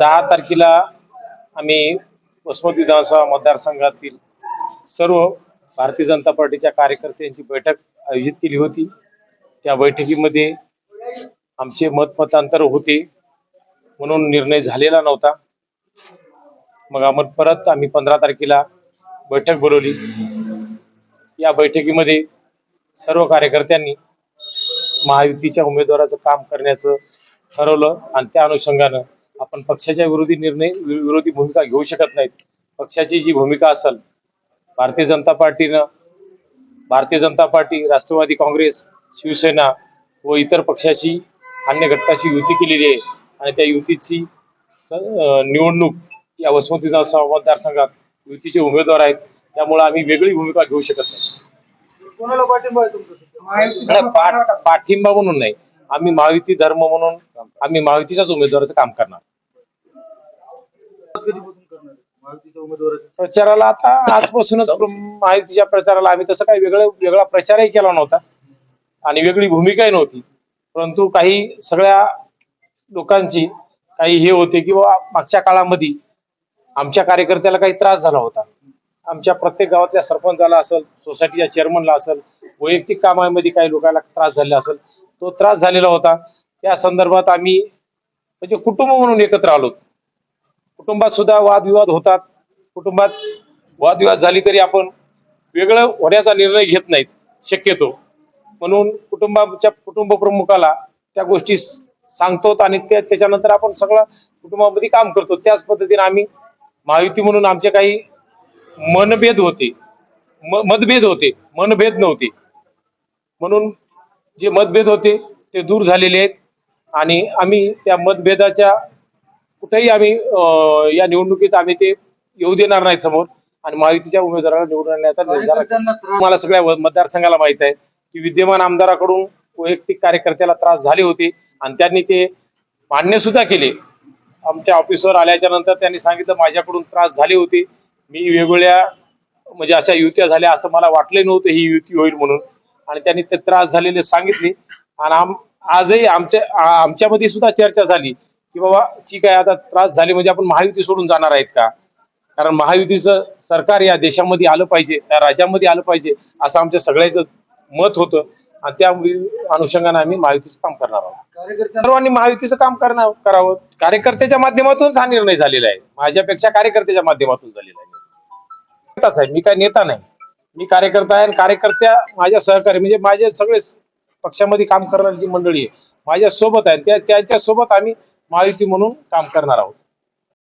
दहा तारखेला आम्ही वसमत विधानसभा मतदारसंघातील सर्व भारतीय जनता पार्टीच्या कार्यकर्त्यांची बैठक आयोजित केली होती. त्या बैठकीमध्ये आमचे मतमतांतर होते म्हणून निर्णय झालेला नव्हता. मग आम्ही परत आम्ही पंधरा तारखेला बैठक बोलवली. या बैठकीमध्ये सर्व कार्यकर्त्यांनी महायुतीच्या उमेदवाराचं काम करण्याचं ठरवलं आणि त्या अनुषंगानं आपण पक्षाच्या विरोधी निर्णय विरोधी भूमिका घेऊ शकत नाहीत. पक्षाची जी भूमिका असेल भारतीय जनता पार्टीनं भारतीय जनता पार्टी राष्ट्रवादी काँग्रेस शिवसेना व इतर पक्षाची अन्य घटकाशी युती केलेली आहे. आणि त्या युतीची निवडणूक या वसमत विधानसभा मतदारसंघात युतीचे उमेदवार आहेत. त्यामुळे आम्ही वेगळी भूमिका घेऊ शकत नाही. पाठिंबा म्हणून नाही. आम्ही महायुती धर्म म्हणून आम्ही महायुतीच्याच उमेदवाराचं काम करणार. प्रचाराला आता आजपासूनच महायुतीच्या प्रचाराला आम्ही तसं काही वेगळं वेगळा प्रचारही केला नव्हता. आणि वेगळी भूमिकाही नव्हती. परंतु काही सगळ्या लोकांची काही हे होते की बाबा मागच्या काळामध्ये आमच्या कार्यकर्त्याला काही त्रास झाला होता. आमच्या प्रत्येक गावातल्या सरपंचाला असेल सोसायटीच्या चेअरमनला असेल वैयक्तिक कामामध्ये काही लोकांना त्रास झालेला असेल तो त्रास झालेला होता. त्या संदर्भात आम्ही म्हणजे कुटुंब म्हणून एकत्र आलो. कुटुंबात सुद्धा वादविवाद होतात. कुटुंबात वादविवाद झाली तरी आपण वेगळं होण्याचा निर्णय घेत नाहीत शक्यतो. म्हणून कुटुंबाच्या कुटुंब प्रमुखाला त्या गोष्टी सांगतो आणि त्या त्याच्यानंतर आपण सगळं कुटुंबामध्ये काम करतो. त्याच पद्धतीने आम्ही महायुती म्हणून आमचे काही मनभेद होते. म- मतभेद होते. मनभेद नव्हते. म्हणून जे मतभेद होते ते दूर झालेले आहेत. आणि आम्ही त्या मतभेदाच्या कुठेही आम्ही या निवडणुकीत आम्ही ते येऊ देणार नाही समोर. आणि महायुतीच्या उमेदवाराला निवडून आणण्याचा निर्धार मला सगळ्या मतदारसंघाला माहीत आहे की विद्यमान आमदाराकडून वैयक्तिक कार्यकर्त्याला त्रास झाले होते आणि त्यांनी ते मान्य सुद्धा केले. आमच्या ऑफिसवर आल्याच्यानंतर त्यांनी सांगितलं माझ्याकडून त्रास झाले होते. मी वेगवेगळ्या म्हणजे अशा युत्या झाल्या असं मला वाटले नव्हतं ही युती होईल म्हणून. आणि त्यांनी ते त्रास झालेले सांगितले. आणि आम आजही आमच्या आमच्यामध्ये सुद्धा चर्चा झाली की बाबा ठीक आहे आता त्रास झाले म्हणजे आपण महायुती सोडून जाणार आहेत का? कारण महायुतीचं सरकार या देशामध्ये आलं पाहिजे या राज्यामध्ये आलं पाहिजे असं आमच्या सगळ्याचं मत होतं. आणि त्या अनुषंगाने आम्ही महायुतीचं काम करणार आहोत. सर्वांनी महायुतीचं काम करणार करावं. कार्यकर्त्याच्या माध्यमातूनच हा निर्णय झालेला आहे. माझ्यापेक्षा कार्यकर्त्याच्या माध्यमातून झालेला आहे. नेताच आहे. मी काय नेता नाही. मी कार्यकर्ता आहे आणि कार्यकर्त्या माझ्या सहकारी म्हणजे माझे सगळे पक्षामध्ये काम करणारी जी मंडळी आहे माझ्या सोबत आहे. त्या त्याच्या सोबत आम्ही महायुती म्हणून काम करणार आहोत.